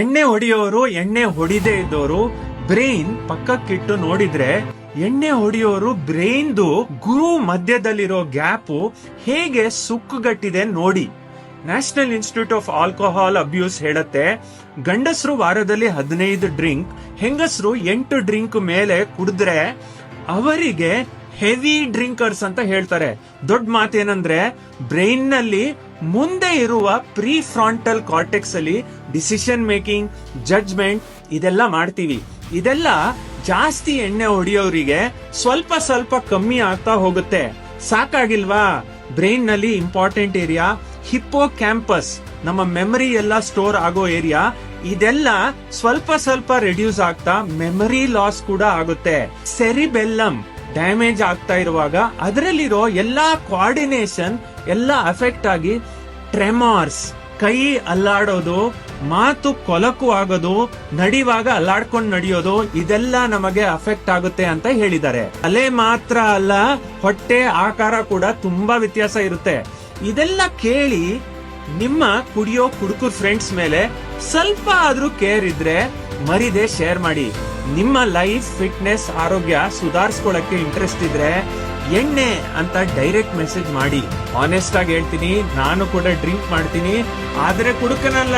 ಎಣ್ಣೆ ಹೊಡೆಯೋರು, ಎಣ್ಣೆ ಹೊಡಿದೆ ಇದ್ದವರು ಬ್ರೈನ್ ಪಕ್ಕಕ್ಕಿಟ್ಟು ನೋಡಿದ್ರೆ ಎಣ್ಣೆ ಹೊಡೆಯೋರು ಬ್ರೈನ್ದು ಗುರು ಮಧ್ಯದಲ್ಲಿರೋ ಗ್ಯಾಪು ಹೇಗೆ ಸುಕ್ಕುಗಟ್ಟಿದೆ ನೋಡಿ. National institute of alcohol abuse ಹೇಳುತ್ತೆ, ಗಂಡಸರು ವಾರದಲ್ಲಿ ಹದಿನೈದು ಡ್ರಿಂಕ್, ಹೆಂಗಸರು ಎಂಟು ಡ್ರಿಂಕ್ ಮೇಲೆ ಕುಡಿದ್ರೆ ಅವರಿಗೆ ಹೆವಿ ಡ್ರಿಂಕರ್ಸ್ ಅಂತ ಹೇಳ್ತಾರೆ. ದೊಡ್ಡ ಮಾತೇನಂದ್ರೆ ಬ್ರೈನ್ನಲ್ಲಿ ಮುಂದೆ ಇರುವ ಪ್ರೀ ಫ್ರಾಂಟಲ್ ಕಾರ್ಟೆಕ್ಸ್ ಅಲ್ಲಿ ಡಿಸಿಷನ್ ಮೇಕಿಂಗ್, ಜಡ್ಜ್ಮೆಂಟ್ ಇದೆಲ್ಲ ಮಾಡ್ತೀವಿ. ಇದೆಲ್ಲ ಜಾಸ್ತಿ ಎಣ್ಣೆ ಹೊಡೆಯೋರಿಗೆ ಸ್ವಲ್ಪ ಸ್ವಲ್ಪ ಕಮ್ಮಿ ಆಗ್ತಾ ಹೋಗುತ್ತೆ. ಸಾಕಾಗಿಲ್ವಾ? ಬ್ರೈನ್ನಲ್ಲಿ ಇಂಪಾರ್ಟೆಂಟ್ ಏರಿಯಾ ಹಿಪ್ಪೋ ಕ್ಯಾಂಪಸ್ ನಮ್ಮ ಮೆಮರಿ ಎಲ್ಲ ಸ್ಟೋರ್ ಆಗೋ ಏರಿಯಾ, ಇದೆಲ್ಲ ಸ್ವಲ್ಪ ಸ್ವಲ್ಪ ರೆಡ್ಯೂಸ್ ಆಗ್ತಾ ಮೆಮರಿ ಲಾಸ್ ಕೂಡ ಆಗುತ್ತೆ. ಸೆರಿಬೆಲ್ಲಮ್ ಡ್ಯಾಮೇಜ್ ಆಗ್ತಾ ಇರುವಾಗ ಅದರಲ್ಲಿರೋ ಎಲ್ಲಾ ಕೋಆರ್ಡಿನೇಷನ್ ಎಲ್ಲ ಅಫೆಕ್ಟ್ ಆಗಿ ಟ್ರೆಮಾರ್ಸ್ ಕೈ ಅಲ್ಲಾಡೋದು, ಮಾತು ಕೊಲಕು ಆಗೋದು, ನಡಿವಾಗ ಅಲ್ಲಾಡ್ಕೊಂಡು ನಡೆಯೋದು, ಇದೆಲ್ಲ ನಮಗೆ ಅಫೆಕ್ಟ್ ಆಗುತ್ತೆ ಅಂತ ಹೇಳಿದ್ದಾರೆ. ಅಲೆ ಮಾತ್ರ ಅಲ್ಲ, ಹೊಟ್ಟೆ ಆಕಾರ ಕೂಡ ತುಂಬಾ ವ್ಯತ್ಯಾಸ ಇರುತ್ತೆ. ಇದೆಲ್ಲ ಕೇಳಿ ನಿಮ್ಮ ಕುಡಿಯೋ ಕುಡುಕು ಫ್ರೆಂಡ್ಸ್ ಮೇಲೆ ಸ್ವಲ್ಪ ಆದ್ರೂ ಕೇರ್ ಇದ್ರೆ ಮರಿದೆ ಶೇರ್ ಮಾಡಿ. ನಿಮ್ಮ ಲೈಫ್, ಫಿಟ್ನೆಸ್, ಆರೋಗ್ಯ ಸುಧಾರಿಸ್ಕೊಳ್ಳಕ್ಕೆ ಇಂಟ್ರೆಸ್ಟ್ ಇದ್ರೆ ಎಣ್ಣೆ ಅಂತ ಡೈರೆಕ್ಟ್ ಮೆಸೇಜ್ ಮಾಡಿ. ಆನೆಸ್ಟ್ ಆಗಿ ಹೇಳ್ತೀನಿ, ನಾನು ಕೂಡ ಡ್ರಿಂಕ್ ಮಾಡ್ತೀನಿ, ಆದ್ರೆ ಕುಡುಕನಲ್ಲ.